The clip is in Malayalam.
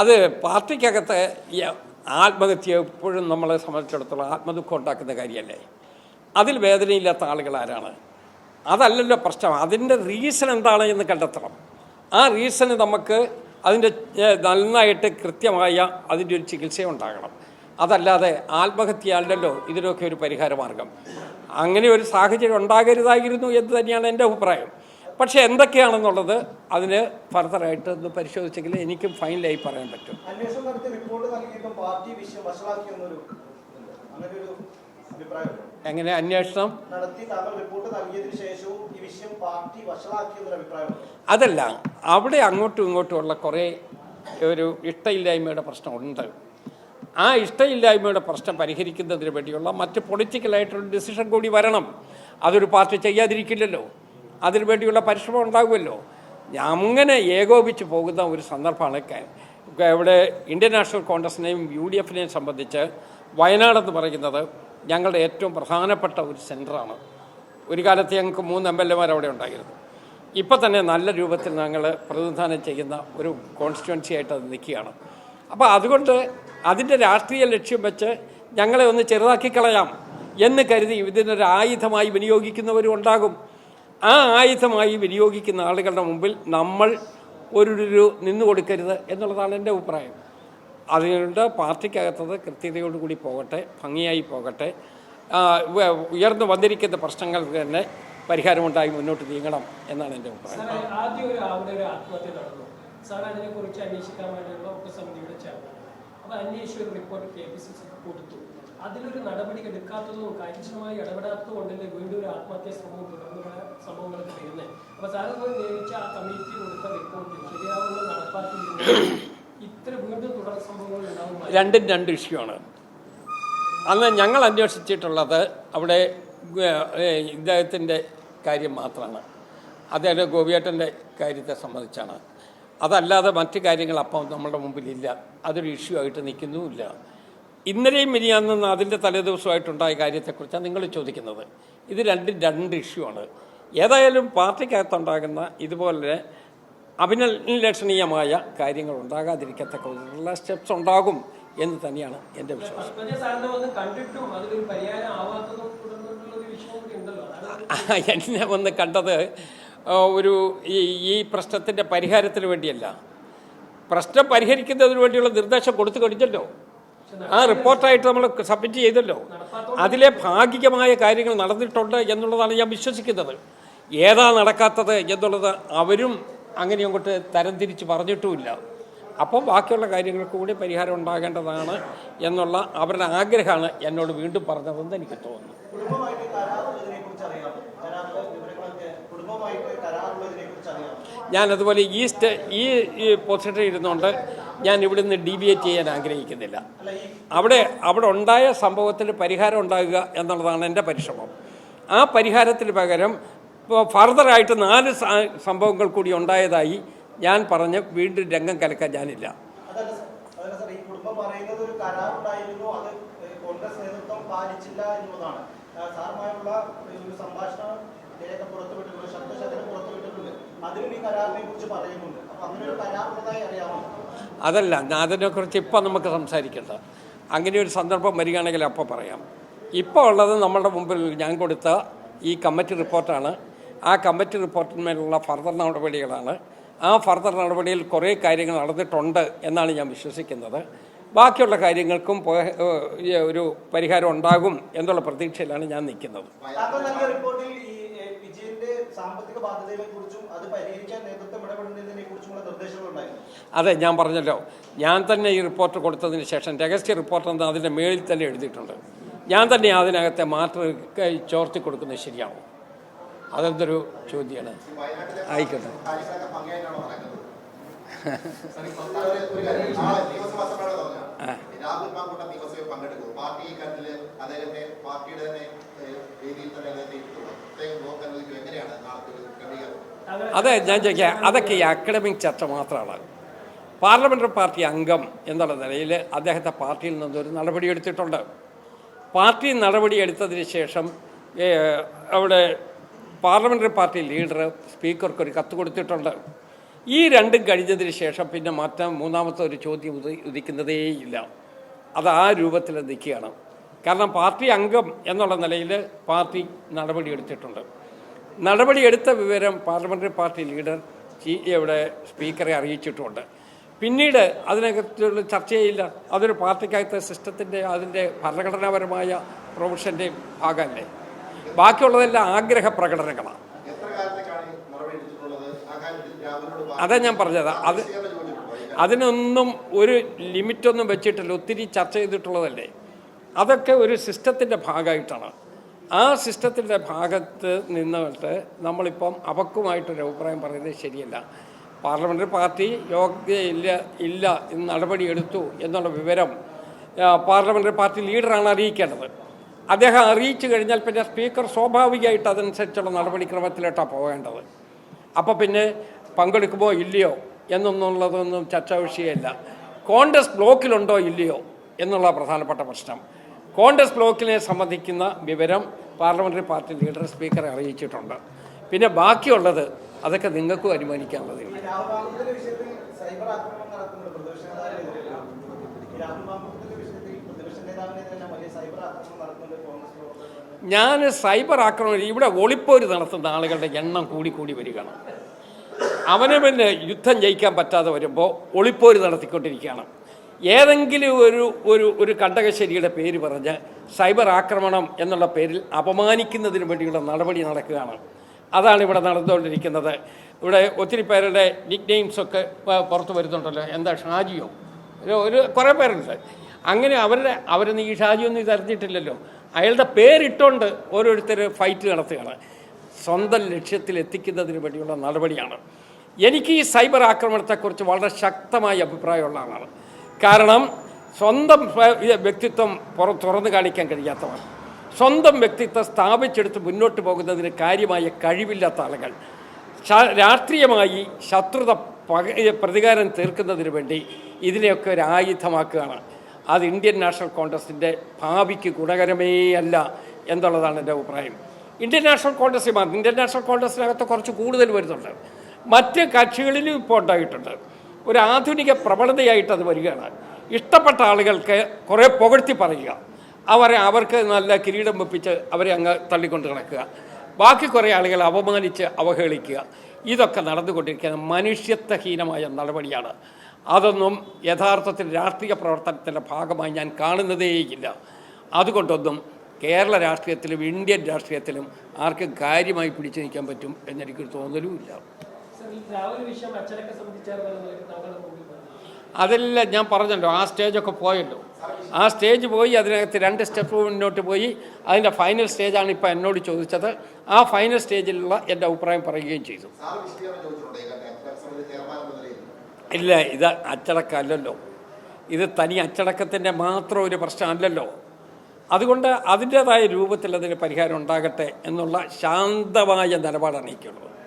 അത് പാർട്ടിക്കകത്ത് ആത്മഹത്യ എപ്പോഴും നമ്മളെ സംബന്ധിച്ചിടത്തോളം ആത്മദുഃഖം ഉണ്ടാക്കുന്ന കാര്യമല്ലേ? അതിൽ വേദനയില്ലാത്ത ആളുകൾ ആരാണ്? അതല്ലല്ലോ പ്രശ്നം. അതിന്റെ റീസൺ എന്താണ് എന്ന് കണ്ടെത്തണം. ആ റീസണ് നമുക്ക് അതിന്റെ നന്നായിട്ട് കൃത്യമായ അതിന്റെ ഒരു ചികിത്സ ഉണ്ടാകണം. അതല്ലാതെ ആത്മഹത്യ അല്ലല്ലോ ഇതിനൊക്കെ ഒരു പരിഹാര മാർഗം അങ്ങനെ ഒരു സാഹചര്യം ഉണ്ടാകരുതായിരുന്നു എന്ന് തന്നെയാണ് എന്റെ അഭിപ്രായം. പക്ഷേ എന്തൊക്കെയാണെന്നുള്ളത് അതിന് ഫർദറായിട്ട് ഒന്ന് പരിശോധിച്ചെങ്കിൽ എനിക്കും ഫൈനലായി പറയാൻ പറ്റും. എങ്ങനെ അന്വേഷണം? അതല്ല അവിടെ അങ്ങോട്ടും ഇങ്ങോട്ടുമുള്ള കുറേ ഒരു ഇഷ്ടയില്ലായ്മയുടെ പ്രശ്നമുണ്ട്. ആ ഇഷ്ടയില്ലായ്മയുടെ പ്രശ്നം പരിഹരിക്കുന്നതിന് വേണ്ടിയുള്ള മറ്റ് പൊളിറ്റിക്കലായിട്ടുള്ള ഡിസിഷൻ കൂടി വരണം. അതൊരു പാർട്ടി ചെയ്യാതിരിക്കില്ലല്ലോ. അതിനു വേണ്ടിയുള്ള പരിശ്രമം ഉണ്ടാകുമല്ലോ അങ്ങനെ ഏകോപിച്ച് പോകുന്ന ഒരു സന്ദർഭമാണ് ഇവിടെ ഇന്ത്യൻ നാഷണൽ കോൺഗ്രസിനെയും യു ഡി എഫിനെയും സംബന്ധിച്ച് വയനാടെന്ന് പറയുന്നത് ഞങ്ങളുടെ ഏറ്റവും പ്രധാനപ്പെട്ട ഒരു സെന്ററാണ് ഒരു കാലത്ത് ഞങ്ങൾക്ക് മൂന്ന് എം എൽ എമാർ അവിടെ ഉണ്ടായിരുന്നു. ഇപ്പോൾ തന്നെ നല്ല രൂപത്തിൽ ഞങ്ങൾ പ്രതിനിധാനം ചെയ്യുന്ന ഒരു കോൺസ്റ്റിറ്റ്യുവൻസി ആയിട്ട് അത് നിൽക്കുകയാണ്. അപ്പോൾ അതുകൊണ്ട് അതിന്റെ രാഷ്ട്രീയ ലക്ഷ്യം വെച്ച് ഞങ്ങളെ ഒന്ന് ചെറുതാക്കി കളയാം എന്ന് കരുതി ഇതിനൊരു ആയുധമായി വിനിയോഗിക്കുന്നവരും ഉണ്ടാകും. ആ ആയുധമായി വിനിയോഗിക്കുന്ന ആളുകളുടെ മുമ്പിൽ നമ്മൾ ഒരു നിന്നു കൊടുക്കരുത് എന്നുള്ളതാണ് എന്റെ അഭിപ്രായം. അതുകൊണ്ട് പാർട്ടിക്കകത്തത് കൃത്യതയോടുകൂടി പോകട്ടെ ഭംഗിയായി പോകട്ടെ. ഉയർന്നു വന്നിരിക്കുന്ന പ്രശ്നങ്ങൾക്ക് തന്നെ പരിഹാരമുണ്ടായി മുന്നോട്ട് നീങ്ങണം എന്നാണ് എന്റെ അഭിപ്രായം. അന്വേഷിക്കാൻ വേണ്ടിയുള്ള ഉപസമിതിയുടെ ചെയർമാൻ അപ്പോൾ അന്വേഷിച്ച report K P C C കൊടുത്തു. അതിലൊരു നടപടി എടുക്കാത്തതും കാര്യക്ഷമമായി ഇടപെടാത്തതും കൊണ്ടല്ലേ വീണ്ടും ഒരു ആത്മഹത്യാ ശ്രമവും തുടർന്നുള്ള സംഭവങ്ങളൊക്കെ വരുന്നത് അപ്പൊ സാറ് പോയി നിയമിച്ച ആ കമ്മിറ്റി കൊടുത്ത റിപ്പോർട്ട് ശരിയാവുന്ന നടപ്പാക്കി ഇത്ര വീണ്ടും തുടർ സംഭവങ്ങൾ ഉണ്ടാവും രണ്ടും രണ്ട് വിഷയമാണ് അന്ന് ഞങ്ങൾ അന്വേഷിച്ചിട്ടുള്ളത് അവിടെ ഇദ്ദേഹത്തിന്റെ കാര്യം മാത്രമാണ്. അദ്ദേഹം ഗോപിയേട്ടന്റെ കാര്യത്തെ സംബന്ധിച്ചാണ്. അതല്ലാതെ മറ്റു കാര്യങ്ങൾ അപ്പം നമ്മുടെ മുമ്പിലില്ല. അതൊരു ഇഷ്യൂ ആയിട്ട് നിൽക്കുന്നുമില്ല. ഇന്നലെയും മിനിയാന്നും അതിന്റെ തലേദിവസമായിട്ടുണ്ടായ കാര്യത്തെക്കുറിച്ചാണ് നിങ്ങൾ ചോദിക്കുന്നത്. ഇത് രണ്ട് രണ്ട് ഇഷ്യൂ ആണ്. ഏതായാലും പാർട്ടിക്കകത്തുണ്ടാകുന്ന ഇതുപോലെ അഭിനന്ദനീയമായ കാര്യങ്ങൾ ഉണ്ടാകാതിരിക്കത്തക്ക സ്റ്റെപ്സ് ഉണ്ടാകും എന്ന് തന്നെയാണ് എന്റെ വിശ്വാസം. എന്നെ വന്ന് കണ്ടത് ഒരു ഈ പ്രശ്നത്തിന്റെ പരിഹാരത്തിന് വേണ്ടിയല്ല. പ്രശ്നം പരിഹരിക്കുന്നതിന് വേണ്ടിയുള്ള നിർദ്ദേശം കൊടുത്തു കഴിഞ്ഞല്ലോ. ആ റിപ്പോർട്ടായിട്ട് നമ്മൾ സബ്മിറ്റ് ചെയ്തല്ലോ. അതിലെ ഭാഗികമായ കാര്യങ്ങൾ നടന്നിട്ടുണ്ട് എന്നുള്ളതാണ് ഞാൻ വിശ്വസിക്കുന്നത്. ഏതാ നടക്കാത്തത് എന്നുള്ളത് അവരും അങ്ങനെ അങ്ങോട്ട് തരംതിരിച്ച് പറഞ്ഞിട്ടുമില്ല. അപ്പോൾ ബാക്കിയുള്ള കാര്യങ്ങൾക്ക് കൂടി പരിഹാരം ഉണ്ടാകേണ്ടതാണ് എന്നുള്ള അവരുടെ ആഗ്രഹമാണ് എന്നോട് വീണ്ടും പറഞ്ഞതെന്ന് എനിക്ക് തോന്നുന്നു. ഞാൻ അതുപോലെ ഈ സ്റ്റേ ഈ പൊസിഷനിൽ ഇരുന്നുകൊണ്ട് ഞാൻ ഇവിടുന്ന് ഡീവിയേറ്റ് ചെയ്യാൻ ആഗ്രഹിക്കുന്നില്ല. അവിടെ അവിടെ ഉണ്ടായ സംഭവത്തിൽ പരിഹാരം ഉണ്ടാകുക എന്നുള്ളതാണ് എന്റെ പരിശ്രമം. ആ പരിഹാരത്തിന് പകരം ഇപ്പോൾ ഫർദറായിട്ട് നാല് സംഭവങ്ങൾ കൂടി ഉണ്ടായതായി ഞാൻ പറഞ്ഞ് വീണ്ടും രംഗം കലക്കാൻ ഞാനില്ല. അതിലും ഈ കരാറിനെ കുറിച്ച് പറയുന്നുണ്ട്. അതല്ല അതിനെക്കുറിച്ച് ഇപ്പം നമുക്ക് സംസാരിക്കണ്ട. അങ്ങനെ ഒരു സന്ദർഭം വരികയാണെങ്കിൽ അപ്പോൾ പറയാം. ഇപ്പോൾ ഉള്ളത് നമ്മുടെ മുമ്പിൽ ഞാൻ കൊടുത്ത ഈ കമ്മിറ്റി റിപ്പോർട്ടാണ്. ആ കമ്മിറ്റി റിപ്പോർട്ടിന്മേലുള്ള ഫർദർ നടപടികളാണ്. ആ ഫർദർ നടപടിയിൽ കുറേ കാര്യങ്ങൾ നടന്നിട്ടുണ്ട് എന്നാണ് ഞാൻ വിശ്വസിക്കുന്നത്. ബാക്കിയുള്ള കാര്യങ്ങൾക്കും ഒരു പരിഹാരം ഉണ്ടാകും എന്നുള്ള പ്രതീക്ഷയിലാണ് ഞാൻ നിൽക്കുന്നത്. വിജയന്റെ സാമ്പത്തിക ബാധ്യതകളെ കുറിച്ചും അത് പരിഹരിക്കാൻ നേതൃത്വം ഇടപെടുന്നതിനെ കുറിച്ചുമുള്ള നിർദ്ദേശങ്ങളുണ്ടായിരുന്നു അതെ ഞാൻ പറഞ്ഞല്ലോ. ഞാൻ തന്നെ ഈ റിപ്പോർട്ട് കൊടുത്തതിന് ശേഷം രഹസ്യ റിപ്പോർട്ട് എന്ന് അതിന്റെ മേളിൽ തന്നെ എഴുതിയിട്ടുണ്ട്. ഞാൻ തന്നെ അതിനകത്തെ മാറ്റർ ചോർത്തി കൊടുക്കുന്നത് ശരിയാവും അതെന്തൊരു ചോദ്യമാണ് ആയിക്കോട്ടെ. രാഹുൽ മാങ്കൂട്ടം നിയമസഭയിൽ പങ്കെടുക്കും പാർട്ടി ഈ കാര്യത്തിൽ അദ്ദേഹത്തെ പാർട്ടിയുടെ തന്നെ രീതിയിൽ തന്നെ അദ്ദേഹത്തെ അതെ ഞാൻ ചോദിക്കാം. അതൊക്കെ ഈ അക്കാഡമിക് ചർച്ച മാത്രമാണ്. പാർലമെന്ററി പാർട്ടി അംഗം എന്നുള്ള നിലയിൽ അദ്ദേഹത്തെ പാർട്ടിയിൽ നിന്നൊരു നടപടി എടുത്തിട്ടുണ്ട്. പാർട്ടി നടപടി എടുത്തതിന് ശേഷം അവിടെ പാർലമെന്ററി പാർട്ടി ലീഡർ സ്പീക്കർക്ക് ഒരു കത്ത് കൊടുത്തിട്ടുണ്ട്. ഈ രണ്ടും കഴിഞ്ഞതിന് ശേഷം പിന്നെ മറ്റ മൂന്നാമത്തെ ഒരു ചോദ്യം ഉദി ഉദിക്കുന്നതേയില്ല. അത് ആ രൂപത്തിൽ നിൽക്കുകയാണ്. കാരണം പാർട്ടി അംഗം എന്നുള്ള നിലയിൽ പാർട്ടി നടപടിയെടുത്തിട്ടുണ്ട് നടപടിയെടുത്ത വിവരം പാർലമെന്ററി പാർട്ടി ലീഡർ ഇവിടെ സ്പീക്കറെ അറിയിച്ചിട്ടുണ്ട്. പിന്നീട് അതിനകത്തുള്ള ചർച്ചയില്ല. അതൊരു പാർട്ടിക്കകത്തെ സിസ്റ്റത്തിന്റെ അതിന്റെ ഭരണഘടനാപരമായ പ്രൊവിഷന്റെയും ഭാഗമല്ലേ? ബാക്കിയുള്ളതെല്ലാം ആഗ്രഹ പ്രകടനങ്ങളാണ്. അതാ ഞാൻ പറഞ്ഞത്. അത് അതിനൊന്നും ഒരു ലിമിറ്റൊന്നും വെച്ചിട്ടില്ല. ഒത്തിരി ചർച്ച ചെയ്തിട്ടുള്ളതല്ലേ? അതൊക്കെ ഒരു സിസ്റ്റത്തിന്റെ ഭാഗമായിട്ടാണ്. ആ സിസ്റ്റത്തിന്റെ ഭാഗത്ത് നിന്നിട്ട് നമ്മളിപ്പം അവക്കുമായിട്ടൊരു അഭിപ്രായം പറയുന്നത് ശരിയല്ല. പാർലമെന്ററി പാർട്ടി യോഗ്യയില്ല ഇല്ല ഇന്ന് നടപടിയെടുത്തു എന്നുള്ള വിവരം പാർലമെന്ററി പാർട്ടി ലീഡറാണ് അറിയിക്കേണ്ടത്. അദ്ദേഹം അറിയിച്ചു കഴിഞ്ഞാൽ പിന്നെ സ്പീക്കർ സ്വാഭാവികമായിട്ട് അതനുസരിച്ചുള്ള നടപടിക്രമത്തിലോട്ടാണ് പോകേണ്ടത്. അപ്പോൾ പിന്നെ പങ്കെടുക്കുമോ ഇല്ലയോ എന്നൊന്നുള്ളതൊന്നും ചർച്ചാ വിഷയമല്ല കോൺഗ്രസ് ബ്ലോക്കിലുണ്ടോ ഇല്ലയോ എന്നുള്ള പ്രധാനപ്പെട്ട പ്രശ്നം. കോൺഗ്രസ് ബ്ലോക്കിനെ സംബന്ധിക്കുന്ന വിവരം പാർലമെന്ററി പാർട്ടി ലീഡർ സ്പീക്കറെ അറിയിച്ചിട്ടുണ്ട്. പിന്നെ ബാക്കിയുള്ളത് അതൊക്കെ നിങ്ങൾക്കും അനുമാനിക്കാനുള്ളത് ഞാൻ സൈബർ ആക്രമണം ഇവിടെ ഒളിപ്പോര് നടത്തുന്ന ആളുകളുടെ എണ്ണം കൂടി കൂടി വരികയാണ്. അവനെ പിന്നെ യുദ്ധം ജയിക്കാൻ പറ്റാതെ വരുമ്പോൾ ഒളിപ്പോര് നടത്തിക്കൊണ്ടിരിക്കുകയാണ്. ഏതെങ്കിലും ഒരു ഒരു ഒരു കണ്ടകശ്ശേരിയുടെ പേര് പറഞ്ഞ് സൈബർ ആക്രമണം എന്നുള്ള പേരിൽ അപമാനിക്കുന്നതിന് വേണ്ടിയുള്ള നടപടി നടക്കുകയാണ്. അതാണ് ഇവിടെ നടന്നുകൊണ്ടിരിക്കുന്നത്. ഇവിടെ ഒത്തിരി പേരുടെ നിക് നെയിംസൊക്കെ പുറത്തു വരുന്നുണ്ടല്ലോ. എന്താ ഷാജിയോ? ഒരു കുറേ പേരുണ്ട്. അങ്ങനെ അവരുടെ അവരൊന്നും ഈ ഷാജിയൊന്നും ഇത് അറിഞ്ഞിട്ടില്ലല്ലോ. അയാളുടെ പേരിട്ടുകൊണ്ട് ഓരോരുത്തർ ഫൈറ്റ് നടത്തുകയാണ്. സ്വന്തം ലക്ഷ്യത്തിൽ എത്തിക്കുന്നതിന് വേണ്ടിയുള്ള നടപടിയാണ്. എനിക്ക് ഈ സൈബർ ആക്രമണത്തെക്കുറിച്ച് വളരെ ശക്തമായ അഭിപ്രായമുള്ള ആളാണ്. കാരണം സ്വന്തം വ്യക്തിത്വം പുറ തുറന്നു കാണിക്കാൻ കഴിയാത്തവർ. സ്വന്തം വ്യക്തിത്വം സ്ഥാപിച്ചെടുത്ത് മുന്നോട്ട് പോകുന്നതിന് കാര്യമായ കഴിവില്ലാത്ത ആളുകൾ. രാഷ്ട്രീയമായി ശത്രുത പ്രതികാരം തീർക്കുന്നതിന് വേണ്ടി ഇതിനെയൊക്കെ ഒരു ആയുധമാക്കുകയാണ്. അത് ഇന്ത്യൻ നാഷണൽ കോൺഗ്രസിന്റെ ഭാവിക്ക് ഗുണകരമേ അല്ല എന്നുള്ളതാണ് എന്റെ അഭിപ്രായം. Indian national congress Indian national കോൺഗ്രസിനകത്ത് കുറച്ച് കൂടുതൽ വരുന്നുണ്ട്. മറ്റ് കക്ഷികളിലും ഇപ്പോൾ ഉണ്ടായിട്ടുണ്ട്. ഒരു ആധുനിക പ്രവണതയായിട്ട് അത് വരികയാണ്. ഇഷ്ടപ്പെട്ട ആളുകൾക്ക് കുറേ പുകഴ്ത്തി പറയുക. അവരെ അവർക്ക് നല്ല കിരീടം വെപ്പിച്ച് അവരെ അങ്ങ് തള്ളിക്കൊണ്ട് കിടക്കുക ബാക്കി കുറേ ആളുകളെ അപമാനിച്ച് അവഹേളിക്കുക. ഇതൊക്കെ നടന്നുകൊണ്ടിരിക്കുന്ന മനുഷ്യത്വഹീനമായ നടപടിയാണ്. അതൊന്നും യഥാർത്ഥത്തിൽ രാഷ്ട്രീയ പ്രവർത്തനത്തിന്റെ ഭാഗമായി ഞാൻ കാണുന്നതേയില്ല. അതുകൊണ്ടൊന്നും കേരള രാഷ്ട്രീയത്തിലും ഇന്ത്യൻ രാഷ്ട്രീയത്തിലും ആർക്കും കാര്യമായി പിടിച്ചു നിൽക്കാൻ പറ്റും എന്നെനിക്കൊരു തോന്നലുമില്ല. അതെല്ലാം ഞാൻ പറഞ്ഞല്ലോ. ആ സ്റ്റേജൊക്കെ പോയല്ലോ. ആ സ്റ്റേജ് പോയി അതിനകത്ത് രണ്ട് സ്റ്റെപ്പ് മുന്നോട്ട് പോയി. അതിന്റെ ഫൈനൽ സ്റ്റേജാണ് ഇപ്പോൾ എന്നോട് ചോദിച്ചത്. ആ ഫൈനൽ സ്റ്റേജിലുള്ള എന്റെ അഭിപ്രായം പറയുകയും ചെയ്തു. ഇല്ല ഇത് അച്ചടക്കമല്ലല്ലോ. ഇത് തനി അച്ചടക്കത്തിന്റെ മാത്രം ഒരു പ്രശ്നമല്ലല്ലോ. അതുകൊണ്ട് അതിന്റേതായ രൂപത്തിൽ അതിന് പരിഹാരം ഉണ്ടാകട്ടെ എന്നുള്ള ശാന്തമായ നിലപാടാണ് എനിക്കുള്ളത്.